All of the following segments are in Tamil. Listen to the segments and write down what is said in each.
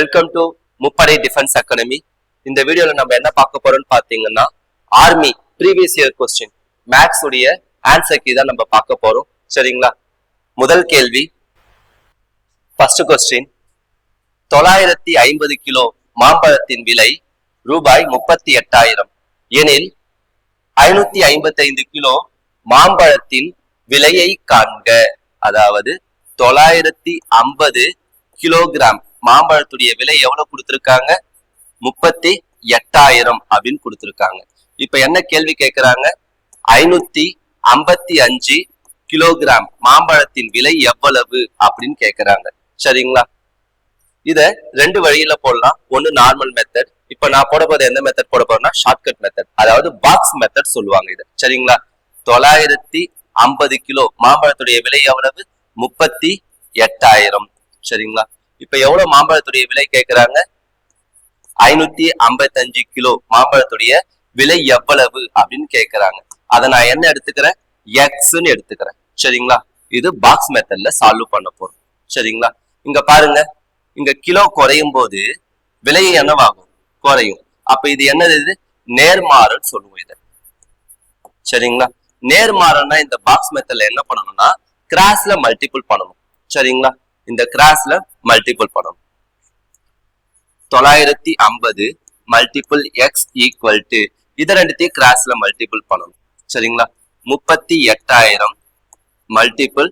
வெல்கம் டு முப்படை டிஃபென்ஸ் அகாடமி இந்த வீடியோல நம்ம என்ன பார்க்க போறோம்னு பாத்தீங்கன்னா army previous year question maths உடைய ஆன்சர் கீ தான் நம்ம பார்க்க போறோம். சரிங்களா? முதல் கேள்வி. ஃபர்ஸ்ட் கொஸ்டின் தொள்ளாயிரத்தி ஐம்பது கிலோ மாம்பழத்தின் விலை ரூபாய் முப்பத்தி எட்டாயிரம். எனில் ஐநூத்தி ஐம்பத்தி ஐந்து கிலோ மாம்பழத்தின் விலையை காண்க. அதாவது தொள்ளாயிரத்தி ஐம்பது கிலோகிராம். மாம்பழத்துடைய விலை எவ்வளவு கொடுத்துருக்காங்க? முப்பத்தி எட்டாயிரம் அப்படின்னு கொடுத்துருக்காங்க. இப்ப என்ன கேள்வி கேட்கிறாங்க ஐநூத்தி ஐம்பத்தி அஞ்சு கிலோகிராம் மாம்பழத்தின் விலை எவ்வளவு அப்படின்னு கேட்கிறாங்க சரிங்களா? இத ரெண்டு வழியில போடலாம். ஒன்னு நார்மல் மெத்தட் இப்ப நான் போட போது எந்த மெத்தட் போட போறேன்னா ஷார்ட்கட் மெத்தட் அதாவது பாக்ஸ் மெத்தட் சொல்லுவாங்க இது. சரிங்களா? தொள்ளாயிரத்தி ஐம்பது கிலோ மாம்பழத்துடைய விலை எவ்வளவு? முப்பத்தி எட்டாயிரம். சரிங்களா? இப்ப எவ்வளவு மாம்பழத்துடைய விலை கேக்குறாங்க? ஐநூத்தி ஐம்பத்தஞ்சு கிலோ மாம்பழத்துடைய விலை எவ்வளவு அப்படின்னு கேட்கிறாங்க அதை நான் என்ன எடுத்துக்கிறேன்? எக்ஸ்ன்னு எடுத்துக்கிறேன். சரிங்களா? இது பாக்ஸ் மெத்தட்ல சால்வ் பண்ண போறோம். சரிங்களா? இங்க பாருங்க. இங்க கிலோ குறையும் போது விலை என்னவாகும்? குறையும். அப்ப இது என்னது இது? நேர்மாறல் சொல்லுவோம் இதை. சரிங்களா? நேர்மாறல்னா இந்த பாக்ஸ் மெத்தட்ல என்ன பண்ணணும்னா கிராஸ்ல மல்டிபிள் பண்ணணும். சரிங்களா? இந்த கிராஸ்ல மல்டிபிள் பண்ணணும் தொள்ளாயிரத்தி ஐம்பது மல்டிபிள் எக்ஸ் ஈக்குவல் டு இதை ரெண்டுத்தையும் கிராஸ்ல மல்டிபிள் பண்ணணும். சரிங்களா? முப்பத்தி எட்டாயிரம் மல்டிபிள்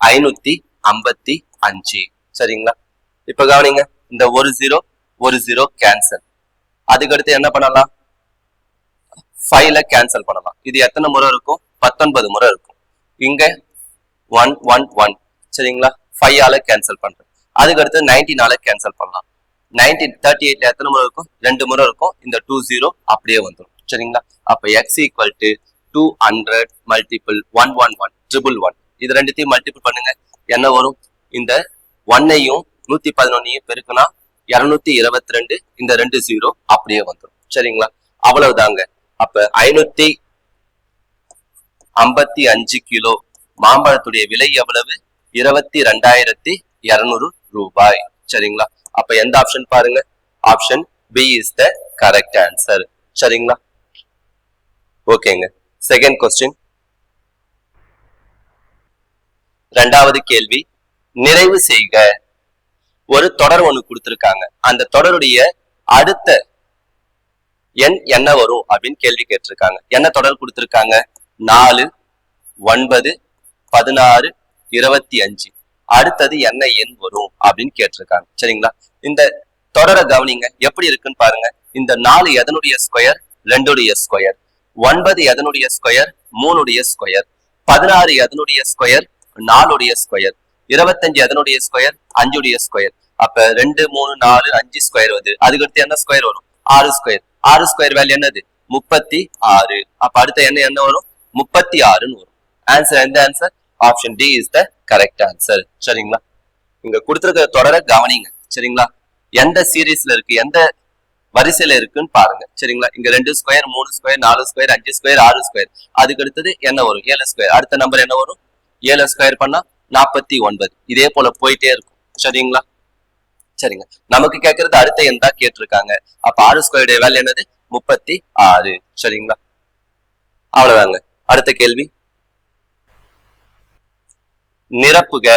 ஐநூத்தி ஐம்பத்தி அஞ்சு. சரிங்களா? இப்ப கவனிங்க இந்த ஒரு ஜீரோ ஒரு ஜீரோ கேன்சல் அதுக்கடுத்து என்ன பண்ணலாம்? ஃபைவ்ல கேன்சல் பண்ணலாம். இது எத்தனை முறை இருக்கும்? பத்தொன்பது முறை இருக்கும். இங்க ஒன் ஒன் ஒன் சரிங்களா? ஃபைவ் ஆல கேன்சல் பண்றேன். அதுக்கு அடுத்து நைன்டீனால கேன்சல் பண்ணலாம். நைன்டீன் தேர்ட்டி எயிட்ல எத்தனை முறை இருக்கும்? ரெண்டு முறை இருக்கும். இந்த டூ ஜீரோ அப்படியே வந்துடும் சரிங்களா? அப்ப X equal to two hundred multiple one one one triple one இது ரெண்டுத்தையும் மல்டிபிள் பண்ணுங்க. என்ன வரும்? இந்த ஒன்னையும் நூத்தி பதினொன்னையும் பெருக்குனா இருநூத்தி இருபத்தி ரெண்டு இந்த ரெண்டு ஜீரோ அப்படியே வந்துடும் சரிங்களா? அவ்வளவுதாங்க. அப்ப ஐநூத்தி ஐம்பத்தி அஞ்சு கிலோ. மாம்பழத்துடைய விலை எவ்வளவு? இருபத்தி ரெண்டாயிரத்தி இருநூறு ரூபாய். சரிங்களா? அப்ப எந்த ஆப்ஷன் பாருங்க? Option B is the correct answer சரிங்களா? ஓகேங்க. செகண்ட் கொஸ்டின் ரெண்டாவது கேள்வி. நிறைவு செய்க. ஒரு தொடர் ஒன்று கொடுத்துருக்காங்க. அந்த தொடருடைய அடுத்த எண் என்ன வரும் அப்படின்னு கேள்வி கேட்டிருக்காங்க. என்ன தொடர் கொடுத்துருக்காங்க? நாலு ஒன்பது பதினாறு இருபத்தி அஞ்சு. அடுத்தது என்ன எண் வரும் அப்படின்னு கேட்டிருக்காங்க. சரிங்களா? இந்த தொடரை கவனிங்க. எப்படி இருக்குன்னு பாருங்க. இந்த நாலு எதனுடைய ஸ்கொயர் ரெண்டுடைய ஸ்கொயர் ஒன்பது எதனுடைய ஸ்கொயர் மூணுடைய ஸ்கொயர் பதினாறு எதனுடைய ஸ்கொயர் நாலுடைய ஸ்கொயர் இருபத்தஞ்சு எதனுடைய ஸ்கொயர் அஞ்சுடைய ஸ்கொயர் அப்ப ரெண்டு மூணு நாலு அஞ்சு ஸ்கொயர் வருது. அதுக்கடுத்து என்ன ஸ்கொயர் வரும்? ஆறு ஸ்கொயர் ஆறு ஸ்கொயர் வேல்யூ என்னது? முப்பத்தி ஆறு. அப்ப அடுத்த என்ன என்ன வரும்? முப்பத்தி ஆறுன்னு வரும். ஆன்சர் எந்த answer option D is the correct answer சரிங்களா? இங்க கொடுத்துருக்க தொடரை கவனிங்க. சரிங்களா? எந்த சீரீஸ்ல இருக்கு எந்த வரிசையில இருக்குன்னு பாருங்க. சரிங்களா? இங்க ரெண்டு ஸ்கொயர் மூணு ஸ்கொயர் நாலு ஸ்கொயர் அஞ்சு ஸ்கொயர் ஆறு ஸ்கொயர் அதுக்கு அடுத்தது என்ன வரும்? ஏழு ஸ்கொயர் அடுத்த நம்பர் என்ன வரும்? ஏழு ஸ்கொயர் பண்ணா நாற்பத்தி ஒன்பது. இதே போல போயிட்டே இருக்கும். சரிங்களா? சரிங்க. நமக்கு கேட்கறது அடுத்த எண் தான் கேட்டிருக்காங்க. அப்ப ஆறு ஸ்கொயருடைய வேலை என்னது? முப்பத்தி ஆறு. சரிங்களா? அவ்வளவுதாங்க. அடுத்த கேள்வி. நிரப்புக.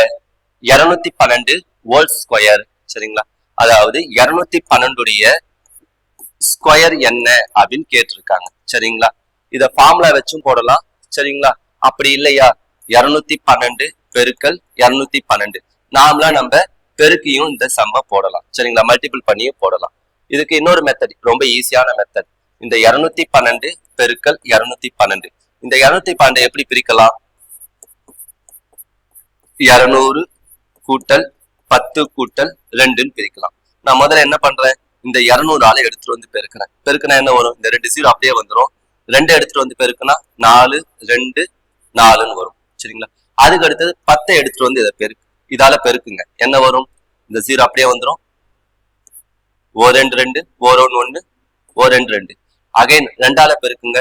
இருநூத்தி பன்னெண்டு வோல்ட் ஸ்கொயர் சரிங்களா? அதாவது இருநூத்தி பன்னெண்டுடைய ஸ்கொயர் என்ன அப்படின்னு கேட்டிருக்காங்க. சரிங்களா? இத ஃபார்முலா வச்சும் போடலாம். சரிங்களா? அப்படி இல்லையா? இருநூத்தி பன்னெண்டு பெருக்கல் இருநூத்தி பன்னெண்டு. நாமளா நம்ம பெருக்கியும் இந்த சம்ம போடலாம். சரிங்களா? மல்டிபிள் பண்ணியும் போடலாம். இதுக்கு இன்னொரு மெத்தட் ரொம்ப ஈஸியான மெத்தட் இந்த இருநூத்தி பன்னெண்டு பெருக்கல் இருநூத்தி பன்னெண்டு. இந்த இருநூத்தி பன்னெண்டு எப்படி பிரிக்கலாம்? இரநூறு கூட்டல் பத்து கூட்டல் ரெண்டுன்னு பிரிக்கலாம். நான் முதல்ல என்ன பண்றேன்? இந்த இரநூறு ஆளை எடுத்துட்டு வந்து பெருக்கிறேன். பெருக்கினா என்ன வரும்? இந்த ரெண்டு ஜீரோ அப்படியே வந்துடும் ரெண்டு எடுத்துட்டு வந்து பெருக்கினா நாலு ரெண்டு நாலுன்னு வரும். சரிங்களா? அதுக்கு அடுத்தது பத்தை எடுத்துட்டு வந்து இதை பெருக்கு இதால பெருக்குங்க. என்ன வரும்? இந்த ஜீரோ அப்படியே வந்துடும் ஓ ரெண்டு ரெண்டு ஓ ஒன்று ஒன்று ஓ ரெண்டு ரெண்டு. அகைன் ரெண்டால பெருக்குங்க.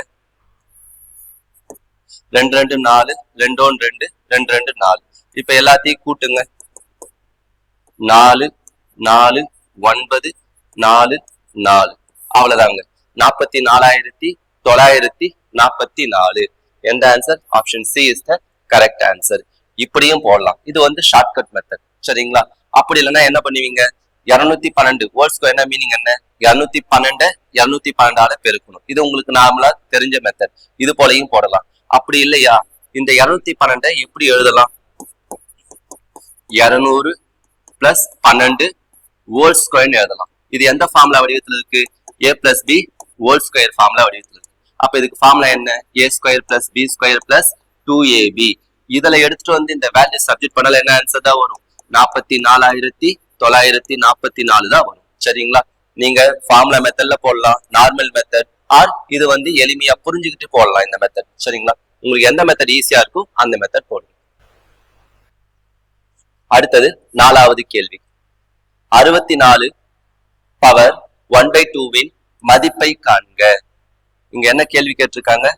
ரெண்டு ரெண்டு நாலு ரெண்டு ஒன்று ரெண்டு ரெண்டு ரெண்டு நாலு. இப்ப எல்லாத்தையும் கூட்டுங்க. நாலு நாலு ஒன்பது நாலு நாலு. அவ்வளவுதாங்க. நாற்பத்தி நாலாயிரத்தி தொள்ளாயிரத்தி நாற்பத்தி நாலு எந்த answer option C is the correct answer இப்படியும் போடலாம். இது வந்து ஷார்ட்கட் மெத்தட் சரிங்களா? அப்படி இல்லைன்னா என்ன பண்ணுவீங்க? இருநூத்தி பன்னெண்டு. வேர்ட்ஸ்க்கு என்ன மீனிங் என்ன? இருநூத்தி பன்னெண்டு இருநூத்தி பன்னெண்டால பெருக்கணும். இது உங்களுக்கு நார்மலா தெரிஞ்ச மெத்தட் இது போலயும் போடலாம். அப்படி இல்லையா? இந்த இருநூத்தி பன்னெண்டை எப்படி எழுதலாம்? இரநூறு பிளஸ் பன்னெண்டு ஹோல் ஸ்கொயர்னு எழுதலாம். இது எந்த ஃபார்முலா வடிவத்தில் இருக்கு? A plus B whole square formula வடிவத்தில் இருக்கு. அப்ப இதுக்கு ஃபார்முலா என்ன? A square plus B square plus two AB இதுல எடுத்துட்டு வந்து இந்த வேல்யூ சப்ஜெக்ட் பண்ணல என்ன ஆன்சர் தான் வரும்? நாற்பத்தி நாலாயிரத்தி தொள்ளாயிரத்தி நாற்பத்தி நாலு தான் வரும். சரிங்களா? நீங்க ஃபார்முலா மெத்தட்ல போடலாம். நார்மல் மெத்தட் ஆர் இது வந்து எளிமையா புரிஞ்சுக்கிட்டு போடலாம் இந்த மெத்தட் சரிங்களா? உங்களுக்கு எந்த மெத்தட் ஈஸியா இருக்கோ அந்த மெத்தட் போடுங்க. அடுத்தது நாலாவது கேள்வி. அறுபத்தி நாலு பவர் ஒன் பை டூவின் மதிப்பை காண்க. இங்க என்ன கேள்வி கேட்டிருக்காங்க?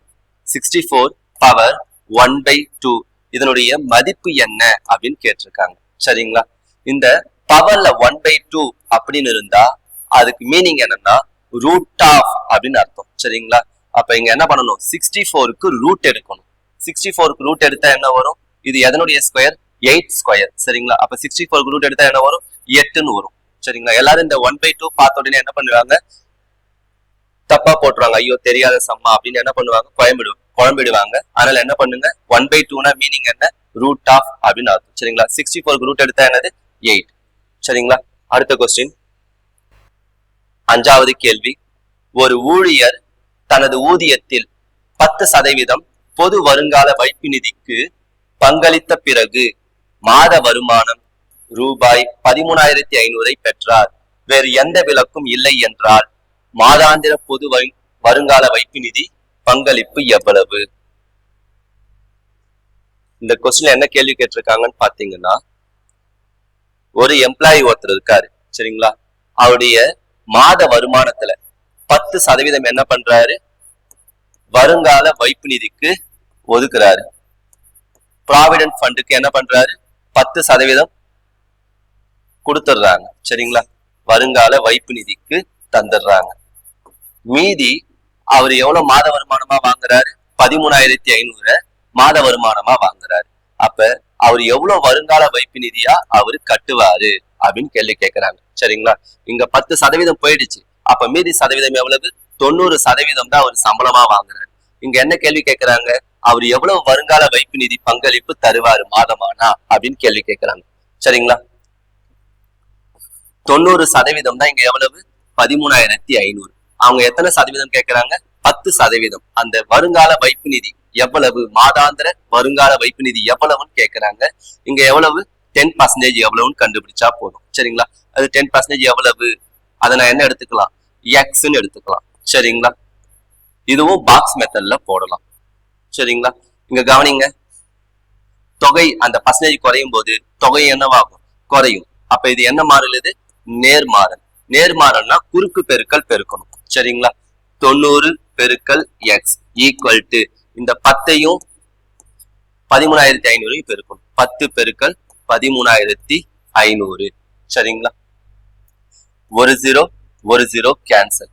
Sixty four power one by two இதனுடைய மதிப்பு என்ன அப்படின்னு கேட்டிருக்காங்க. சரிங்களா? இந்த பவர்ல ஒன் பை டூ அப்படின்னு இருந்தா அதுக்கு மீனிங் என்னன்னா ரூட் ஆஃப் அப்படின்னு அர்த்தம். சரிங்களா? அப்ப இங்க என்ன பண்ணணும்? சிக்ஸ்டி ஃபோருக்கு ரூட் எடுக்கணும். சிக்ஸ்டி ஃபோருக்கு ரூட் எடுத்தா என்ன வரும்? இது எதனுடைய ஸ்கொயர் எயிட் ஸ்கொயர் சரிங்களா? அப்ப சிக்ஸ்டி ஃபோர் ரூட் எடுத்தா என்ன வரும்? எட்டுன்னு வரும். சரிங்களா? எல்லாரும் இந்த ஒன் பை டூ பார்த்த உடனே என்ன பண்ணுவாங்க? தப்பா போட்டுருவாங்க. ஐயோ தெரியாத சம்மா அப்படின்னு என்ன பண்ணுவாங்க? குழம்பிடு குழம்பிடுவாங்க. அதனால என்ன பண்ணுங்க? ஒன் பை டூனா மீனிங் என்ன? ரூட் ஆஃப் அப்படின்னு அர்த்தம். சரிங்களா? சிக்ஸ்டி ஃபோர் ரூட் எடுத்தா என்னது? எயிட் சரிங்களா? அடுத்த கொஸ்டின் அஞ்சாவது கேள்வி. ஒரு ஊழியர் தனது ஊதியத்தில் பத்து சதவீதம் பொது வருங்கால வைப்பு நிதிக்கு பங்களித்த பிறகு மாத வருமானம் ரூபாய் பதிமூணாயிரத்தி ஐநூறை பெற்றார். வேறு எந்த விலக்கும் இல்லை என்றால் மாதாந்திர பொது வருங்கால வைப்பு நிதி பங்களிப்பு எவ்வளவு? இந்த கொஸ்டின்ல என்ன கேள்வி கேட்டிருக்காங்கன்னு பாத்தீங்கன்னா ஒரு எம்ப்ளாயி ஒருத்தர் இருக்காரு சரிங்களா? அவருடைய மாத வருமானத்துல பத்து சதவீதம் என்ன பண்றாரு? வருங்கால வைப்பு நிதிக்கு ஒதுக்குறாரு. ப்ராவிடன்ட் ஃபண்டுக்கு என்ன பண்றாரு? பத்து சதவீதம் கொடுத்துடுறாங்க. சரிங்களா? வருங்கால வைப்பு நிதிக்கு தந்துடுறாங்க. மீதி அவர் எவ்வளவு மாத வருமானமா வாங்குறாரு? பதிமூணாயிரத்தி ஐநூறு மாத வருமானமா வாங்குறாரு. அப்ப அவர் எவ்வளவு வருங்கால வைப்பு நிதியா அவரு கட்டுவாரு அப்படின்னு கேள்வி கேட்கிறாங்க. சரிங்களா? இங்க பத்து சதவீதம் போயிடுச்சு. அப்ப மீதி சதவீதம் எவ்வளவு? தொண்ணூறு சதவீதம் தான் அவர் சம்பளமா வாங்குறாரு. இங்க என்ன கேள்வி கேட்கிறாங்க? அவர் எவ்வளவு வருங்கால வைப்பு நிதி பங்களிப்பு தருவாரு மாதமானா அப்படின்னு கேள்வி கேட்கறாங்க. சரிங்களா? தொண்ணூறு சதவீதம் தான் இங்க எவ்வளவு? பதிமூணாயிரத்தி ஐநூறு. அவங்க எத்தனை சதவீதம் கேட்கறாங்க? பத்து சதவீதம். அந்த வருங்கால வைப்பு நிதி எவ்வளவு? மாதாந்திர வருங்கால வைப்பு நிதி எவ்வளவுன்னு கேட்கறாங்க. இங்க எவ்வளவு? டென் பர்சன்டேஜ் எவ்வளவுன்னு கண்டுபிடிச்சா போதும். சரிங்களா? அது டென் பர்சன்டேஜ் எவ்வளவு? அதை நான் என்ன எடுத்துக்கலாம்? எக்ஸ்ன்னு எடுத்துக்கலாம். சரிங்களா? இதுவும் பாக்ஸ் மெத்தட்ல போடலாம். சரிங்களா? இங்க கவனிங்க. தொகை அந்த பர்சன்டேஜ் குறையும் போது தொகை என்னவாகும்? குறையும். அப்ப இது என்ன மாறல் இது? நேர்மாறல். நேர்மாறல்னா குறுக்கு பெருக்கல் பெருக்கணும். சரிங்களா? தொண்ணூறு பெருக்கல் எக்ஸ் ஈக்குவல் டு இந்த பத்தையும் பதிமூணாயிரத்தி ஐநூறையும் பெருக்கணும். பத்து பெருக்கல் பதிமூணாயிரத்தி ஐநூறு. சரிங்களா? ஒரு ஜீரோ ஒரு ஜீரோ கேன்சல்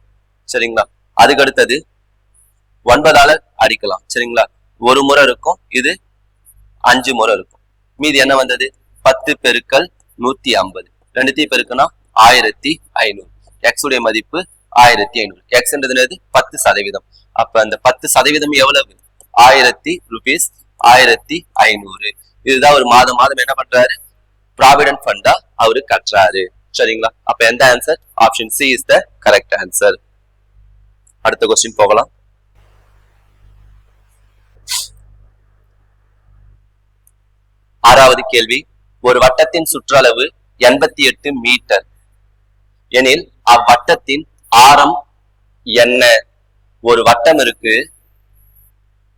சரிங்களா? அதுக்கு அடுத்தது ஒன்பதால அடிக்கலாம். சரிங்களா? ஒரு முறை இருக்கும். இது அஞ்சு முறை இருக்கும். மீதி என்ன வந்தது? பத்து பெருக்கல் நூத்தி ஐம்பது. ரெண்டுத்தையும் பெருக்குன்னா ஆயிரத்தி ஐநூறு. எக்ஸ் உடைய மதிப்பு ஆயிரத்தி ஐநூறு. எக்ஸ்ன்றது என்னது? பத்து சதவீதம். அப்ப அந்த பத்து சதவீதம் எவ்வளவு? ஆயிரத்தி ருபீஸ் ஆயிரத்தி ஐநூறு. இதுதான் ஒரு மாதம் மாதம் என்ன பண்றாரு? ப்ராவிடன்ட் ஃபண்டா அவரு கட்டுறாரு. சரிங்களா? அப்ப எந்த answer option C is the correct answer அடுத்த கொஸ்டின் போகலாம். ஆறாவது கேள்வி ஒரு வட்டத்தின் சுற்றளவு எண்பத்தி எட்டு மீட்டர். எனில் அவ்வட்டத்தின் ஆரம் என்ன? ஒரு வட்டம் இருக்கு.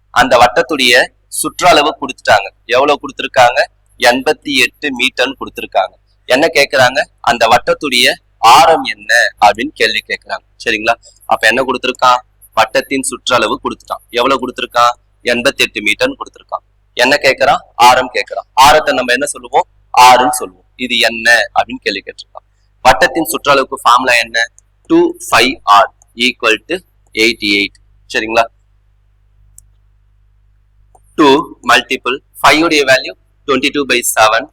அந்த வட்டத்துடைய சுற்றளவு கொடுத்துட்டாங்க. எவ்வளவு கொடுத்துருக்காங்க? எண்பத்தி எட்டு மீட்டர்னு கொடுத்துருக்காங்க. என்ன கேட்கிறாங்க அந்த வட்டத்துடைய ஆரம் என்ன? அப்படின்னு கேள்வி கேட்கிறாங்க சரிங்களா? அப்ப என்ன கொடுத்துருக்கான்? வட்டத்தின் சுற்றளவு கொடுத்துட்டான். எவ்வளவு கொடுத்துருக்கான்? எண்பத்தி எட்டு மீட்டர்னு கொடுத்துருக்கான். என்ன கேட்கறான் ஆரம் கேட்கறான் ஆரத்தை நம்ம என்ன சொல்லுவோம்? ஆறுன்னு சொல்லுவோம். இது என்ன? அப்படின்னு கேள்வி கேட்டிருக்கான். வட்டத்தின் சுற்றளவுக்கு ஃபார்முலா என்ன? Two five R equal to eighty eight சரிங்களா? டூ மல்டிபிள் ஃபைவ் உடைய value twenty two by seven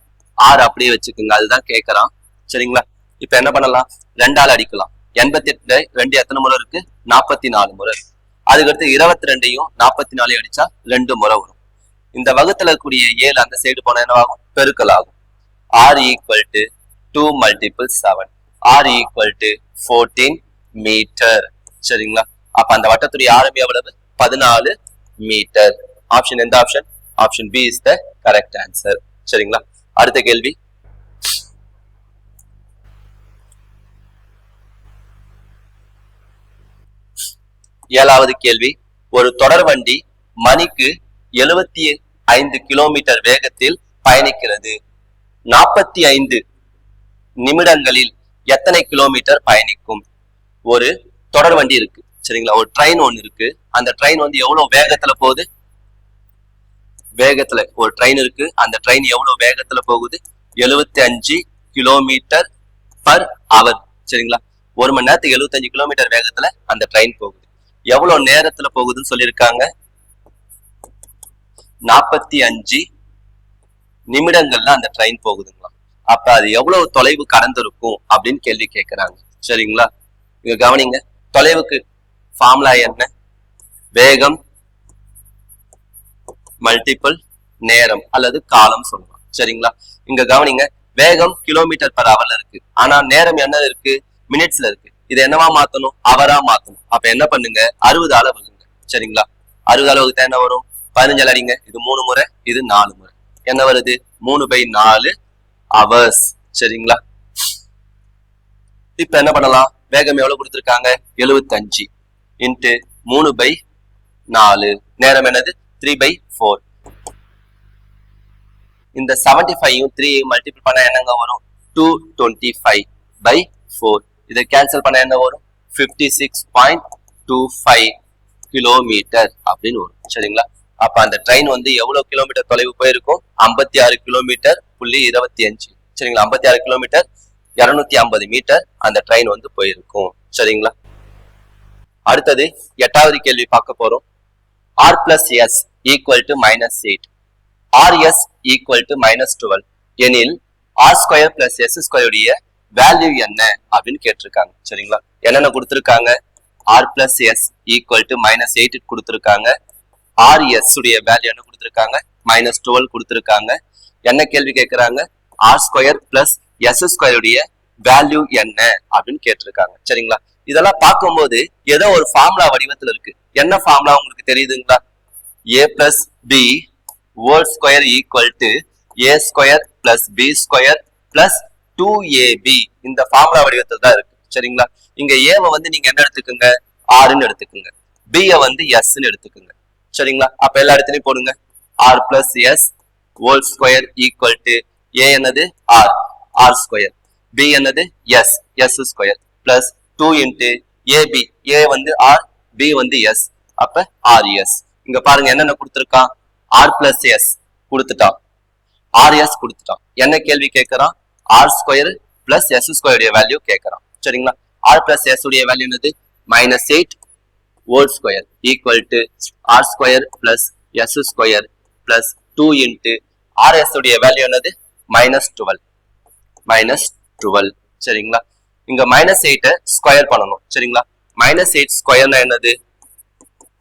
R அப்படியே வச்சுக்கோங்க. அதுதான் கேட்கறான் சரிங்களா? இப்ப என்ன பண்ணலாம்? ரெண்டால் அடிக்கலாம். எண்பத்தி எட்டு ரெண்டு எத்தனை முறை இருக்கு? நாற்பத்தி நாலு முறை இருக்கு. அதுக்கடுத்து இருபத்தி ரெண்டையும் நாற்பத்தி நாலையும் அடிச்சா ரெண்டு முறை வரும். இந்த வகுத்துல இருக்கக்கூடிய ஏழு அந்த சைடு போனா என்னவாகும்? பெருக்கல் ஆகும் R equal to two multiple seven R equal to fourteen metre சரிங்களா? அப்ப அந்த வட்டத்துடைய ஆரம்பி எவ்வளவு? பதினாலு மீட்டர் ஆப்ஷன் எந்த option option B is the correct answer சரிங்களா? அடுத்த கேள்வி. ஏழாவது கேள்வி. ஒரு தொடர் வண்டி மணிக்கு எழுபத்தி ஐந்து கிலோமீட்டர் வேகத்தில் பயணிக்கிறது. நாற்பத்தி ஐந்து நிமிடங்களில் எத்தனை கிலோமீட்டர் பயணிக்கும்? ஒரு தொடர் வண்டி இருக்கு. சரிங்களா? ஒரு ட்ரெயின் ஒன்று இருக்கு. அந்த ட்ரெயின் வந்து எவ்வளவு வேகத்துல போகுது? வேகத்துல ஒரு ட்ரெயின் இருக்கு. அந்த ட்ரெயின் எவ்வளவு வேகத்துல போகுது? எழுபத்தி அஞ்சு கிலோமீட்டர் பர் அவர் சரிங்களா? ஒரு மணி நேரத்துக்கு எழுபத்தஞ்சு கிலோமீட்டர் வேகத்துல அந்த ட்ரெயின் போகுது. எவ்வளவு நேரத்துல போகுதுன்னு சொல்லியிருக்காங்க? நாற்பத்தி அஞ்சு நிமிடங்கள்ல அந்த ட்ரெயின் போகுதுங்களா அப்ப அது எவ்வளவு தொலைவு கடந்திருக்கும் அப்படின்னு கேள்வி கேட்கிறாங்க சரிங்களா? இங்க கவனிங்க. தொலைவுக்கு ஃபார்முலா என்ன? வேகம் மல்டிபிள் நேரம் அல்லது காலம் சொல்லலாம். சரிங்களா? இங்க கவனிங்க. வேகம் கிலோமீட்டர் பர் ஹவர்ல இருக்கு. ஆனா நேரம் என்ன இருக்கு? மினிட்ஸ்ல இருக்கு. இதை என்னவா மாத்தணும்? அவரா மாத்தணும். அப்ப என்ன பண்ணுங்க? அறுபது வகுங்க. சரிங்களா? அறுபது அளவுக்கு தான் என்ன வரும்? பதினஞ்சு அடிங்க. இது மூணு முறை இது நாலு முறை. என்ன வருது? மூணு பை நாலு அவர்ஸ் சரிங்களா? இப்ப என்ன பண்ணலாம்? வேகம் எவ்வளவு கொடுத்துருக்காங்க? எழுபத்தஞ்சு இன்ட்டு மூணு பை நாலு. நேரம் என்னது? த்ரீ பை ஃபோர் இந்த செவன்டி ஃபைவையும் த்ரீ மல்டிபிள் பண்ண என்னங்க வரும்? Two twenty five by four இதை கேன்சல் பண்ண என்ன வரும்? Fifty six point two five kilometre அப்படின்னு வரும். சரிங்களா? அப்ப அந்த ட்ரெயின் வந்து எவ்வளவு கிலோமீட்டர் தொலைவு போயிருக்கும்? ஐம்பத்தி ஆறு கிலோமீட்டர் புள்ளி இருபத்தி அஞ்சு. சரிங்களா? ஐம்பத்தி ஆறு கிலோமீட்டர் இருநூத்தி ஐம்பது மீட்டர் அந்த ட்ரெயின் வந்து போயிருக்கும். சரிங்களா? அடுத்தது எட்டாவது கேள்வி பார்க்க போறோம். R plus S equal to minus eight R S equal to minus twelve எனில் ஆர் ஸ்கொயர் பிளஸ் எஸ் ஸ்கொயருடைய வேல்யூ என்ன? அப்படின்னு கேட்டிருக்காங்க. சரிங்களா? என்னென்ன கொடுத்துருக்காங்க? R plus S equal to minus eight கொடுத்துருக்காங்க. ஆர்எஸ் உடைய வேல்யூ என்ன கொடுத்துருக்காங்க? மைனஸ் டுவெல் கொடுத்துருக்காங்க. என்ன கேள்வி கேட்கறாங்க? ஆர் ஸ்கொயர் பிளஸ் எஸ் ஸ்கொயருடைய வேல்யூ என்ன? அப்படின்னு கேட்டிருக்காங்க. சரிங்களா? இதெல்லாம் பார்க்கும்போது ஏதோ ஒரு ஃபார்முலா வடிவத்துல இருக்கு. என்ன ஃபார்முலா உங்களுக்கு தெரியுதுங்களா? A plus B whole square equal to A square plus B square plus two AB இந்த ஃபார்முலா வடிவத்தில் தான் இருக்கு. சரிங்களா? இங்க ஏவை வந்து நீங்க என்ன எடுத்துக்கோங்க? ஆறுன்னு எடுத்துக்கோங்க. பியை வந்து எஸ்ன்னு எடுத்துக்கோங்க. சரிங்களா? அப்ப எல்லா இடத்துலயும் போடுங்க. R plus S whole square equal to A என்னது? ஆர் ஆர் ஸ்கொயர் பி என்னது? S S square plus two into AB A வந்து ஆர் பி வந்து எஸ் அப்ப ஆர் எஸ் இங்க பாருங்க என்னென்ன கொடுத்துருக்கான்? ஆர் பிளஸ் எஸ் கொடுத்துட்டான். ஆர் எஸ் கொடுத்துட்டான். என்ன கேள்வி கேட்கறான்? ஆர் ஸ்கொயர் பிளஸ் எஸ் ஸ்கொயருடைய வேல்யூ கேட்கறான். சரிங்களா? ஆர் பிளஸ் எஸ் உடைய வேல்யூ என்னது? Minus eight whole square equal to R square plus s square plus two into r s உடைய வேல்யூ என்னது? மைனஸ் டுவெல் மைனஸ் டுவெல் சரிங்களா? இங்க மைனஸ் எயிட்டை ஸ்கொயர் பண்ணணும். சரிங்களா? மைனஸ் எயிட் ஸ்கொயர்னா என்னது?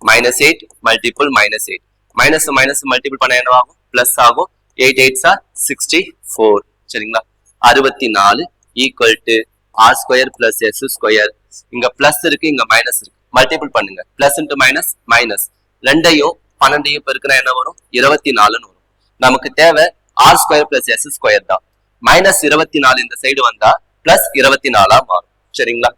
Minus eight multiple minus eight minus minus multiple பண்ண என்ன ஆகும் பிளஸ் ஆகும். Eight eights r sixty four சரிங்களா? அறுபத்தி நாலு equal to r square plus s square இங்க பிளஸ் இருக்கு இங்க மைனஸ் இருக்கு. மல்டிபிள் பண்ணுங்க. பிளஸ் இன்டு மைனஸ் மைனஸ் ரெண்டையும் பன்னெண்டையும் பெருக்கினா என்ன வரும்? இருபத்தி நாலுன்னு வரும். நமக்கு தேவை r square plus s square தான். மைனஸ் இருபத்தி நாலு இந்த சைடு வந்தா பிளஸ் இருபத்தி நாலா மாறும். சரிங்களா?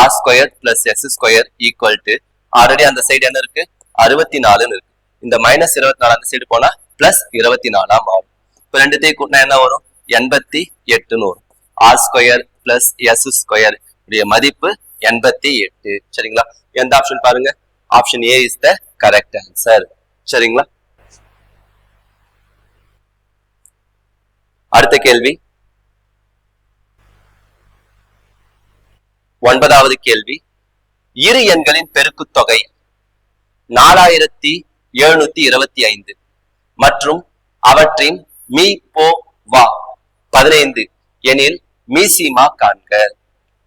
R square plus s square equal to already அந்த சைடு என்ன இருக்கு? அறுபத்தி நாலுன்னு இருக்கு. இந்த மைனஸ் இருபத்தி நாலு அந்த சைடு போனா பிளஸ் இருபத்தி நாலா மாறும். இப்ப ரெண்டுத்தையும் கூட்டினா என்ன வரும்? எண்பத்தி எட்டுன்னு வரும். R square plus s square உடைய மதிப்பு எண்பத்தி எட்டு. சரிங்களா? எந்த ஆப்ஷன் பாருங்க? Option A is the correct answer சரிங்களா? அடுத்த கேள்வி. ஒன்பதாவது கேள்வி. இரு எண்களின் பெருக்குத்தொகை நாலாயிரத்தி எழுநூத்தி இருபத்தி ஐந்து மற்றும் அவற்றின் மீ போ வா பதினைந்து எனில் மீசிமா காண்க.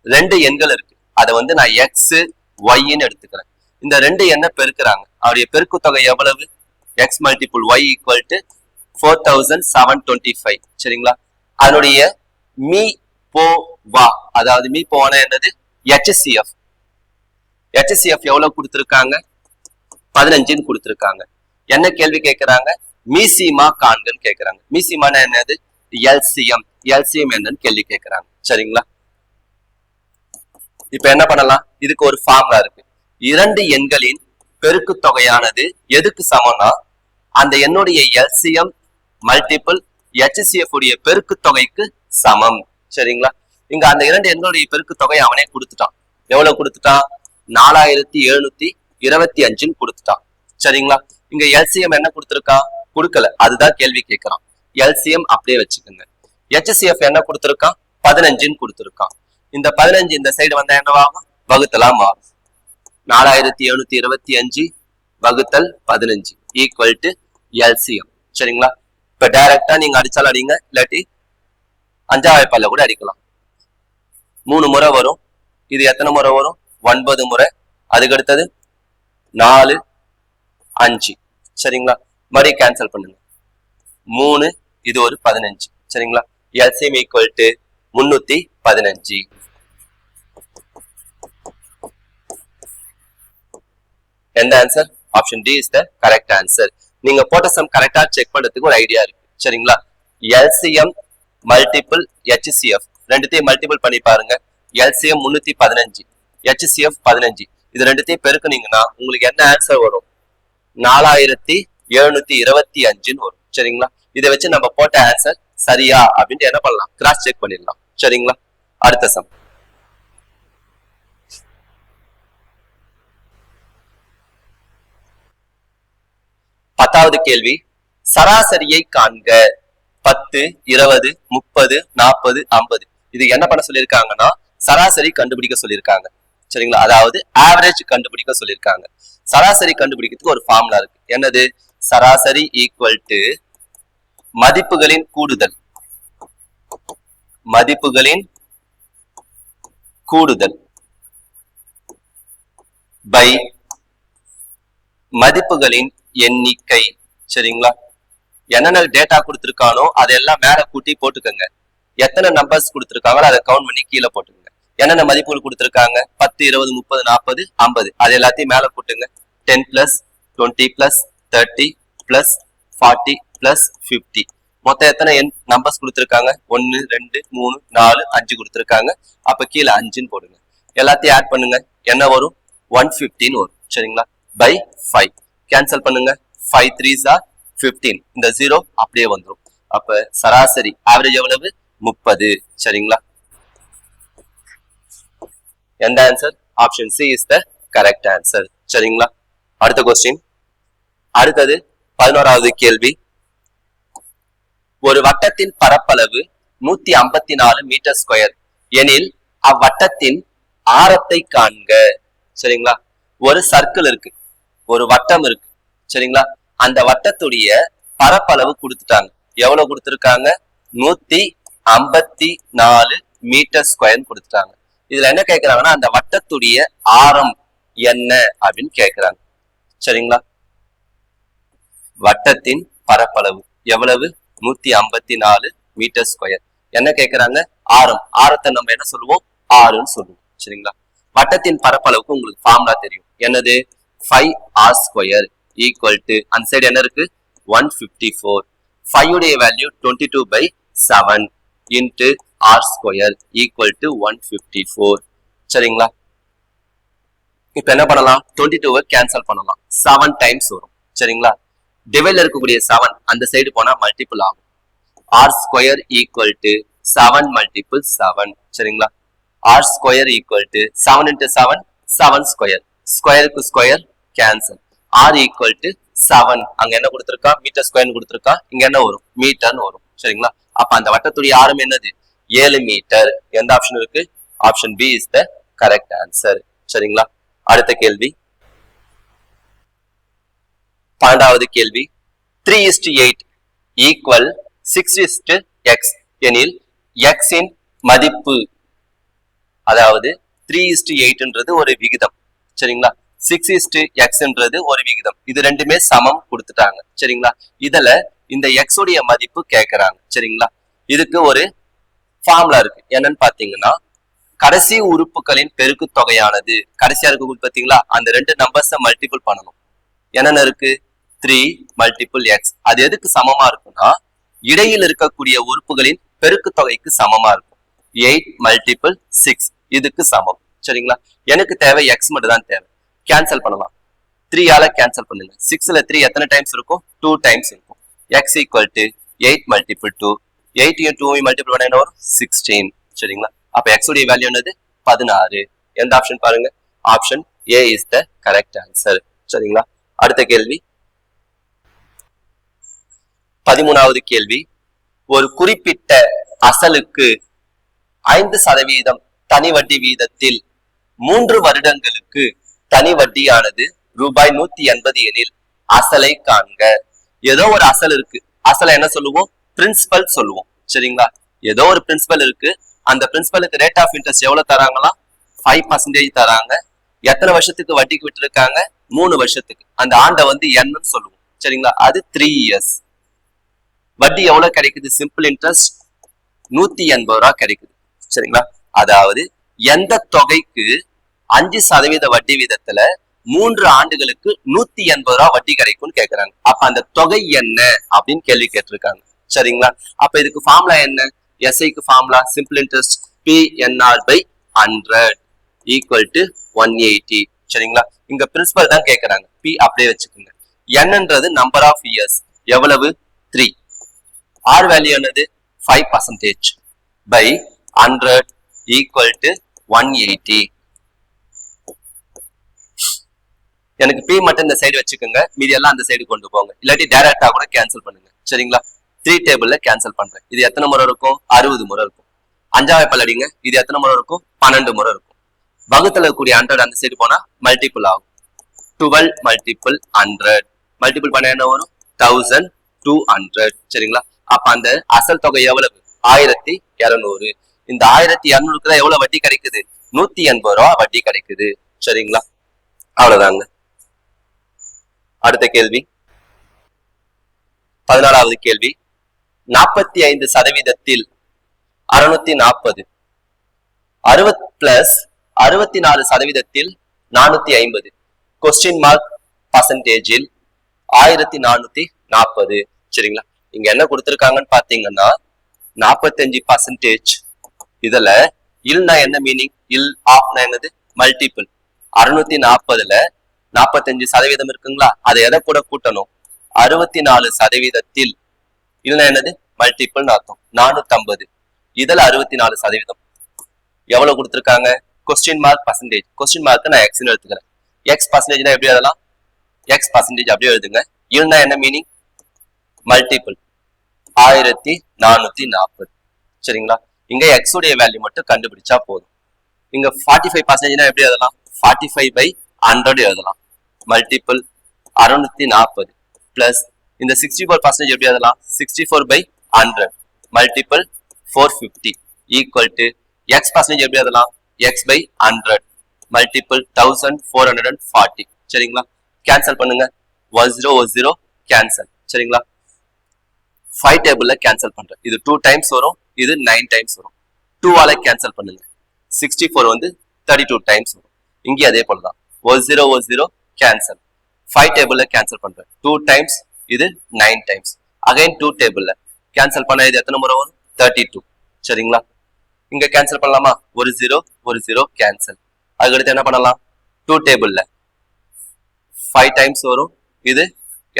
ரெண்டு எண்கள் இருக்கு. அதை வந்து நான் எக்ஸ் ஒய்ன்னு எடுத்துக்கிறேன். இந்த ரெண்டு எண்ணை பெருக்குறாங்க? அவருடைய பெருக்கு தொகை எவ்வளவு? X multiple y equal to four thousand seven twenty five சரிங்களா? அதனுடைய மீ போ வா. அதாவது மீ போனா என்னது? ஹெச்சிஎஃப் ஹெச்சிஎஃப் எவ்வளவு கொடுத்துருக்காங்க? பதினஞ்சுன்னு கொடுத்துருக்காங்க. என்ன கேள்வி கேட்கறாங்க மீசிமா காண்கன்னு கேட்கறாங்க மீசிமானா என்னது? எல்சிஎம். எல்சிஎம் என்னன்னு கேள்வி கேட்கறாங்க சரிங்களா? இப்ப என்ன பண்ணலாம்? இதுக்கு ஒரு ஃபார்முலா இருக்கு. இரண்டு எண்களின் பெருக்கு தொகையானது எதுக்கு சமம்னா அந்த எண்ணுடைய எல்சிஎம் மல்டிபிள் ஹெச்சிஎஃப் உடைய பெருக்கு தொகைக்கு சமம். சரிங்களா? இங்க அந்த இரண்டு எண்களுடைய பெருக்கு தொகை அவனே கொடுத்துட்டான். எவ்வளவு கொடுத்துட்டான்? நாலாயிரத்தி எழுநூத்தி இருபத்தி அஞ்சுன்னு கொடுத்துட்டான். சரிங்களா? இங்க எல்சிஎம் என்ன கொடுத்துருக்கா? கொடுக்கல. அதுதான் கேள்வி கேட்கிறான் எல்சிஎம் அப்படியே வச்சுக்கோங்க. ஹெச்சிஎஃப் என்ன கொடுத்துருக்கான்? பதினஞ்சுன்னு கொடுத்துருக்கான். இந்த பதினஞ்சு இந்த சைடு வந்தா என்னவாகும் வகுத்தலா மாறும் நாலாயிரத்தி எழுநூத்தி இருபத்தி அஞ்சு வகுத்தல் பதினஞ்சு. ஈக்குவல் டு எல்சிஎம் சரிங்களா? இப்ப டைரக்டா நீங்க அடிச்சாலும் அடிங்க. இல்லாட்டி அஞ்சாவது பல்ல கூட அடிக்கலாம். மூணு முறை வரும். இது எத்தனை முறை வரும்? ஒன்பது முறை. அதுக்கு அடுத்தது நாலு அஞ்சு. சரிங்களா? மறுபடியும் கேன்சல் பண்ணுங்க. மூணு இது ஒரு பதினஞ்சு. சரிங்களா? எல்சிஎம் ஈக்குவல் டு முன்னூத்தி பதினஞ்சு. எந்த answer option D is the correct answer நீங்க போட்ட சம் கரெக்டா செக் பண்றதுக்கு ஒரு ஐடியா இருக்கு. சரிங்களா? எல்சிஎம் மல்டிபிள் ஹெச்சிஎஃப் ரெண்டுத்தையும் மல்டிபிள் பண்ணி பாருங்க. எல்சிஎம் முன்னூத்தி பதினஞ்சு ஹெச்சிஎஃப் பதினஞ்சு. இது ரெண்டுத்தையும் பெருக்குனீங்கன்னா உங்களுக்கு என்ன ஆன்சர் வரும்? நாலாயிரத்தி எழுநூத்தி இருபத்தி அஞ்சுன்னு வரும். சரிங்களா? இதை வச்சு நம்ம போட்ட ஆன்சர் சரியா அப்படின்ட்டு என்ன பண்ணலாம்? கிராஸ் செக் பண்ணிடலாம். சரிங்களா? அடுத்த சம். பத்தாவது கேள்வி. சராசரியை காண்க. பத்து இருபது முப்பது நாற்பது ஐம்பது. இது என்ன பண்ண சொல்லியிருக்காங்கன்னா சராசரி கண்டுபிடிக்க சொல்லியிருக்காங்க. சரிங்களா? அதாவது ஆவரேஜ் கண்டுபிடிக்க சொல்லியிருக்காங்க. சராசரி கண்டுபிடிக்கிறதுக்கு ஒரு ஃபார்முலா இருக்கு. என்னது? சராசரி ஈக்குவல் டு மதிப்புகளின் கூடுதல். மதிப்புகளின் கூடுதல் பை மதிப்புகளின் எண்ணிக்கை. சரிங்களா? என்னென்ன டேட்டா கொடுத்துருக்கானோ அதெல்லாம் மேல கூட்டி போட்டுக்கோங்க. எத்தனை நம்பர்ஸ் கொடுத்துருக்காங்களோ அதை கவுண்ட் பண்ணி கீழே போட்டுக்கோங்க. என்னென்ன மதிப்புகள் கொடுத்துருக்காங்க? பத்து இருபது முப்பது நாற்பது ஐம்பது. அது எல்லாத்தையும் மேல கூட்டுங்க ten plus twenty plus thirty plus forty plus fifty மொத்தம் எத்தனை எண் நம்பர்ஸ் கொடுத்துருக்காங்க? ஒன்னு ரெண்டு மூணு நாலு அஞ்சு கொடுத்துருக்காங்க. அப்ப கீழே அஞ்சுன்னு போடுங்க. எல்லாத்தையும் ஆட் பண்ணுங்க. என்ன வரும்? ஒன் ஃபிஃப்டின்னு வரும். சரிங்களா? பை ஃபைவ் கேன்சல் பண்ணுங்க. ஃபைவ் த்ரீ ஆர் ஃபிஃப்டீன் இந்த ஜீரோ அப்படியே வந்துடும் அப்ப சராசரி ஆவரேஜ் எவ்வளவு? முப்பது. சரிங்களா? எந்த answer option C is the correct answer சரிங்களா? அடுத்த கொஸ்டின் அடுத்தது பதினோராவது கேள்வி. ஒரு வட்டத்தின் பரப்பளவு நூத்தி ஐம்பத்தி நாலு மீட்டர் ஸ்கொயர் எனில் அவ்வட்டத்தின் ஆரத்தை காண்க. சரிங்களா? ஒரு சர்க்கிள் இருக்கு. ஒரு வட்டம் இருக்கு. சரிங்களா? அந்த வட்டத்துடைய பரப்பளவு கொடுத்துட்டாங்க. எவ்வளவு கொடுத்துருக்காங்க? நூத்தி ஐம்பத்தி நாலு மீட்டர் ஸ்கொயர் கொடுத்துட்டாங்க. இதுல என்ன கேக்குறாங்கன்னா அந்த வட்டத்துடைய ஆரம் என்ன அப்படின்னு கேக்குறாங்க. சரிங்களா? வட்டத்தின் பரப்பளவு எவ்வளவு? நூத்தி ஐம்பத்தி நாலு மீட்டர் ஸ்கொயர் என்ன கேட்கறாங்க ஆரம். ஆரத்தை நம்ம என்ன சொல்லுவோம்? ஆறுன்னு சொல்லுவோம். சரிங்களா? வட்டத்தின் பரப்பளவுக்கு உங்களுக்கு ஃபார்முலா தெரியும். என்னது? Five r square equal to அந்த சைடு என்ன இருக்கு? ஒன் ஃபிஃப்டி ஃபோர் ஃபைவ் உடைய value twenty two by seven into r square equal to one fifty four சரிங்களா? இப்போ என்ன பண்ணலாம்? டுவெண்ட்டி டூவை கேன்சல் பண்ணலாம். செவன் டைம்ஸ் வரும். சரிங்களா? டிவைல இருக்கக்கூடிய செவன் அந்த சைடு போனா மல்டிபிள் ஆகும். R square equal to seven multiple seven சரிங்களா? R square equal to seven into seven seven square ஸ்கொயருக்கு square cancel r equal to seven அங்க என்ன கொடுத்துருக்கா? மீட்டர் ஸ்கொயர்னு கொடுத்துருக்கா? இங்க என்ன வரும்? மீட்டர்னு வரும். சரிங்களா? அப்ப அந்த வட்டத்துடைய ஆரம் என்னது? ஏழு மீட்டர் எந்த ஆப்ஷன் இருக்கு? Option B is the correct answer சரிங்களா? அடுத்த கேள்வி. பன்னெண்டாவது கேள்வி. Three is to eight equal six is to x எனில் எக்ஸின் மதிப்பு. அதாவது த்ரீ இஸ்டு எயிட்ன்றது ஒரு விகிதம். சரிங்களா? சிக்ஸ் இஸ்டு எக்ஸ்ன்றது ஒரு விகிதம். இது ரெண்டுமே சமம் கொடுத்துட்டாங்க. சரிங்களா? இதுல இந்த எக்ஸ் உடைய மதிப்பு கேட்கறாங்க சரிங்களா? இதுக்கு ஒரு ஃபார்முலா இருக்கு. என்னன்னு பாத்தீங்கன்னா கடைசி உறுப்புகளின் பெருக்கு தொகையானது. கடைசியா இருக்கு பாத்தீங்களா? அந்த ரெண்டு நம்பர்ஸை மல்டிபிள் பண்ணணும். என்னென்ன இருக்கு? த்ரீ மல்டிபிள் எக்ஸ் அது எதுக்கு சமமா இருக்கும்னா இடையில் இருக்கக்கூடிய உறுப்புகளின் பெருக்கு தொகைக்கு சமமா இருக்கும். எயிட் மல்டிபிள் சிக்ஸ் இதுக்கு சமம். சரிங்களா? எனக்கு தேவை எக்ஸ் மட்டும் தான் தேவை. கேன்சல் பண்ணலாம். த்ரீயால கேன்சல் பண்ணுங்க. சிக்ஸ்ல த்ரீ எத்தனை டைம்ஸ் இருக்கும்? டூ டைம்ஸ் இருக்கும். X equal to eight multiple two எயிட்டையும் டூவையும் மல்டிபிள் பண்ண என்ன வரும்? சிக்ஸ்டீன் சரிங்களா? அப்ப எக்ஸுடைய வேல்யூ என்னது? பதினாறு. எந்த ஆப்ஷன் பாருங்க? Option A is the correct answer சரிங்களா? அடுத்த கேள்வி. பதிமூணாவது கேள்வி. ஒரு குறிப்பிட்ட அசலுக்கு ஐந்து சதவீதம் தனி வட்டி வீதத்தில் மூன்று வருடங்களுக்கு தனி வட்டியானது ரூபாய் நூத்தி எண்பது எனில் அசலை காண்க. ஏதோ ஒரு அசல் இருக்கு. அசலை என்ன சொல்லுவோம்? பிரின்சிபல் சொல்லுவோம். சரிங்களா? ஏதோ ஒரு பிரின்சிபல் இருக்கு. அந்த பிரின்சிபலுக்கு ரேட் ஆஃப் இன்ட்ரெஸ்ட் எவ்வளவு தராங்களா? ஃபைவ் பர்சன்டேஜ் தராங்க. எத்தனை வருஷத்துக்கு வட்டிக்கு விட்டுருக்காங்க? மூணு வருஷத்துக்கு. அந்த ஆண்டை வந்து என்னன்னு சொல்லுவோம். சரிங்களா? அது த்ரீ இயர்ஸ் வட்டி எவ்வளவு கிடைக்குது? சிம்பிள் இன்ட்ரெஸ்ட் நூத்தி எண்பது ரூபா கிடைக்குது. சரிங்களா? அதாவது எந்த தொகைக்கு அஞ்சு சதவீத வட்டி வீதத்துல மூன்று ஆண்டுகளுக்கு நூத்தி எண்பது ரூபா வட்டி கிடைக்கும்னு கேக்குறாங்க. அப்ப அந்த தொகை என்ன அப்படின்னு கேள்வி கேட்டிருக்காங்க. சரிங்களா? அப்ப இதுக்கு ஃபார்முலா என்ன? எஸ்ஐக்கு formula simple interest P NR by hundred equal to one eighty சரிங்களா? இங்க பிரின்சிபல் தான் கேக்குறாங்க. பி அப்படியே வச்சுக்கோங்க. என்னன்றது நம்பர் ஆஃப் இயர்ஸ் எவ்வளவு? த்ரீ ஆர் வேல்யூ என்னது? Five percentage by hundred equal to one eighty எனக்கு பி மட்டும் இந்த சைடு வச்சுக்கோங்க. மீதி எல்லாம் அந்த சைடு கொண்டு போங்க. இல்லாட்டி டைரக்டா கூட கேன்சல் பண்ணுங்க. சரிங்களா? த்ரீ டேபிள்ல கேன்சல் பண்றேன். இது எத்தனை முறை இருக்கும்? அறுபது முறை இருக்கும். அஞ்சாவது பல்லடிங்க இது எத்தனை முறை இருக்கும்? பன்னெண்டு முறை இருக்கும். வகுத்துல இருக்கக்கூடிய ஹண்ட்ரட் அந்த சைடு போனா மல்டிபிள் ஆகும். டுவெல் மல்டிபிள் ஹண்ட்ரட் மல்டிபிள் பண்ண என்ன வரும்? தௌசண்ட் டூ ஹண்ட்ரட் சரிங்களா? அப்ப அந்த அசல் தொகை எவ்வளவு? ஆயிரத்தி இருநூறு. இந்த ஆயிரத்தி இரநூறுக்கு தான் எவ்வளவு வட்டி கிடைக்குது? நூத்தி எண்பது ரூபா வட்டி கிடைக்குது. சரிங்களா? அவ்வளவுதாங்க. அடுத்த கேள்வி. பதினாலாவது கேள்வி. நாற்பத்தி ஐந்து சதவீதத்தில் அறுநூத்தி நாற்பது. அறுபத் பிளஸ் அறுபத்தி நாலு சதவீதத்தில் நானூத்தி ஐம்பது. கொஸ்டின் மார்க் பர்சன்டேஜில் ஆயிரத்தி நானூத்தி நாற்பது சரிங்களா? இங்க என்ன கொடுத்துருக்காங்கன்னு பாத்தீங்கன்னா நாற்பத்தஞ்சு பர்சன்டேஜ் இதுல இல்னா என்ன மீனிங் இல் ஆஃப்னா என்னது? மல்டிபிள் அறுநூத்தி நாற்பதுல நாற்பத்தஞ்சு சதவீதம் இருக்குங்களா? அதை எதை கூட கூட்டணும்? அறுபத்தி நாலு சதவீதத்தில் இல்லைன்னா என்னது? மல்டிபிள்னு அர்த்தம். நானூத்தி ஐம்பது இதுல அறுபத்தி நாலு சதவீதம். எவ்வளவு கொடுத்துருக்காங்க? Question mark percentage question mark நான் எக்ஸ்னு எடுத்துக்கிறேன். எக்ஸ் பர்சன்டேஜ்னா எப்படி எழுதலாம்? எக்ஸ் பர்சன்டேஜ் அப்படியே எழுதுங்க. இல்லைன்னா என்ன மீனிங் மல்டிபிள் ஆயிரத்தி நானூத்தி நாற்பது. சரிங்களா? இங்க எக்ஸ் உடைய வேல்யூ மட்டும் கண்டுபிடிச்சா போதும். இங்க ஃபார்ட்டி ஃபைவ் பர்சன்டேஜ்னா எப்படி எழுதலாம்? ஃபார்ட்டி ஃபைவ் பை ஹண்ட்ரட் எழுதலாம். மல்டிபிள் அறுநூத்தி நாற்பது. பிளஸ் இந்த சிக்ஸ்டி ஃபோர் பர்சன்டேஜ் எப்படி எழுதலாம்? Sixty four by hundred multiple four fifty equal to x percentage எப்படி எழுதலாம்? X by hundred multiple thousand four hundred and forty சரிங்களா? கேன்சல் பண்ணுங்க. One zero one zero cancel சரிங்களா? ஃபைவ் டேபிள்ல கேன்சல் பண்றேன். இது டூ டைம்ஸ் வரும் இது நைன் டைம்ஸ் வரும். டூவால கேன்சல் பண்ணுங்க. சிக்ஸ்டி ஃபோர் வந்து தேர்ட்டி டூ டைம்ஸ் வரும். இங்கேயும் அதே போல தான். ஒரு ஜீரோ ஒரு ஜீரோ கேன்சல் ஃபைவ் டேபிள்ல கேன்சல் பண்றேன். டூ டைம்ஸ் இது நைன் டைம்ஸ் அகைன் டூ டேபிள்ல கேன்சல் பண்ண இது எத்தனை முறை வரும்? தேர்ட்டி டூ சரிங்களா? இங்க கேன்சல் பண்ணலாமா? ஒரு ஜீரோ ஒரு ஜீரோ கேன்சல் அதுக்கடுத்து என்ன பண்ணலாம்? டூ டேபிள்ல ஃபைவ் டைம்ஸ் வரும். இது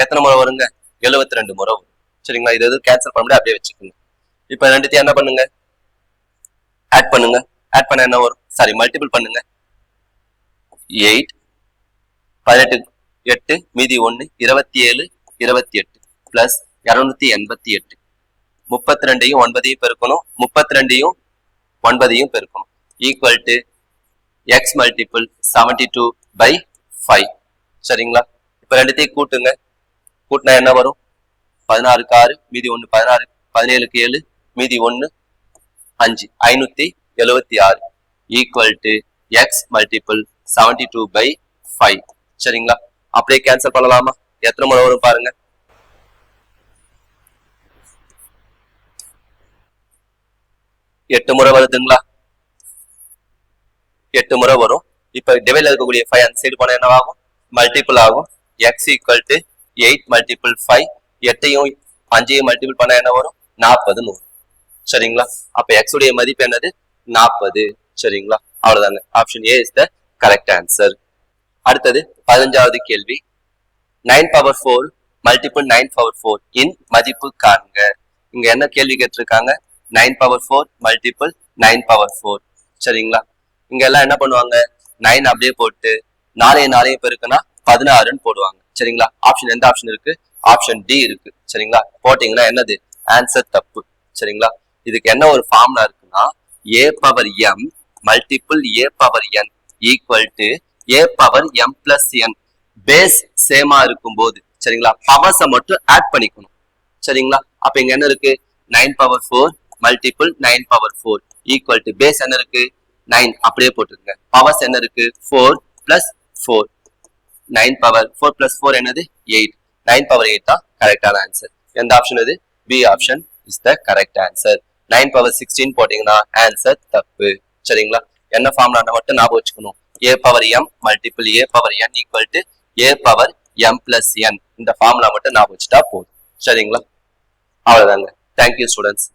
எத்தனை முறை வருங்க? எழுபத்தி ரெண்டு முறை வரும். சரிங்களா? இது எதுவும் கேன்சல் பண்ண முடியாது அப்படியே வச்சுக்கோங்க. இப்போ ரெண்டுத்தையும் என்ன பண்ணுங்க? ஆட் பண்ணுங்க. ஆட் பண்ண என்ன வரும்? சாரி மல்டிபிள் பண்ணுங்க. எயிட் பதினெட்டு எட்டு மீதி ஒன்று இருபத்தி ஏழு இருபத்தி எட்டு பிளஸ் இரநூத்தி எண்பத்தி எட்டு முப்பத்தி ரெண்டையும் ஒன்பதையும் பெருக்கணும். முப்பத்தி ரெண்டையும் ஒன்பதையும் பெருக்கணும். Equal to x multiple seventy two by five சரிங்களா? இப்போ ரெண்டுத்தையும் கூட்டுங்க. கூட்டினா என்ன வரும்? பதினாறுக்கு ஆறு மீதி ஒன்று பதினாறு பதினேழுக்கு ஏழு மீதி ஒன்று அஞ்சு. ஐநூத்தி எழுபத்தி ஆறு. Equal to x multiple seventy two by five சரிங்களா? அப்படியே கேன்சல் பண்ணலாமா? எத்தனை முறை வரும் பாருங்க. எட்டு முறை வருதுங்களா? எட்டு முறை வரும். இப்ப டிவைட்ல இருக்கக்கூடிய ஃபைவ் அந்த சைடு போனா என்னவாகும்? மல்டிபிள் ஆகும். X equal to eight multiple five எட்டையும் அஞ்சையும் மல்டிபிள் பண்ணா என்ன வரும்? நாற்பது நூறு. சரிங்களா? அப்ப எக்ஸ் உடைய மதிப்பு என்னது? நாற்பது சரிங்களா? அவ்வளவுதாங்க. Option A is the correct answer அடுத்தது பதினஞ்சாவது கேள்வி. Nine power four multiple nine power four இன் மதிப்பு காண்க. இங்க என்ன கேள்வி கேட்டிருக்காங்க? Nine power four multiple nine power four சரிங்களா? இங்க எல்லாம் என்ன பண்ணுவாங்க? நைன் அப்படியே போட்டு நாளையும் நாளையும் பெருக்குன்னா பதினாறுன்னு போடுவாங்க. சரிங்களா? ஆப்ஷன் எந்த ஆப்ஷன் இருக்கு? ஆப்ஷன் டி இருக்கு. சரிங்களா? போட்டீங்கன்னா என்னது? ஆன்சர் தப்பு. சரிங்களா? இதுக்கு என்ன ஒரு ஃபார்ம்லா இருக்குன்னா a power m multiple a power n equal to a power m plus n base சேமா இருக்கும்போது சரிங்களா? பவர்ஸை மட்டும் ஆட் பண்ணிக்கணும். சரிங்களா? அப்ப இங்க என்ன இருக்கு? Nine power four multiple nine power four equal to base என்ன இருக்கு? நைன் அப்படியே போட்டுருங்க பவர்ஸ் என்ன இருக்கு? Four plus four nine power four plus four என்னது? எயிட் நைன் பவர் எயிட் தான் கரெக்டான ஆன்சர் எந்த ஆப்ஷன் இது? B option is the correct answer nine power sixteen போட்டீங்கன்னா ஆன்சர் தப்பு. சரிங்களா? என்ன ஃபார்ம்ல மட்டும் ஞாபகம் வச்சுக்கணும். A power m multiple a power n equal to a power m plus n இந்த ஃபார்முலா மட்டும் ஞாபகம் வச்சுட்டா போதும். சரிங்களா? அவ்வளோதாங்க தேங்க்யூ ஸ்டூடெண்ட்ஸ்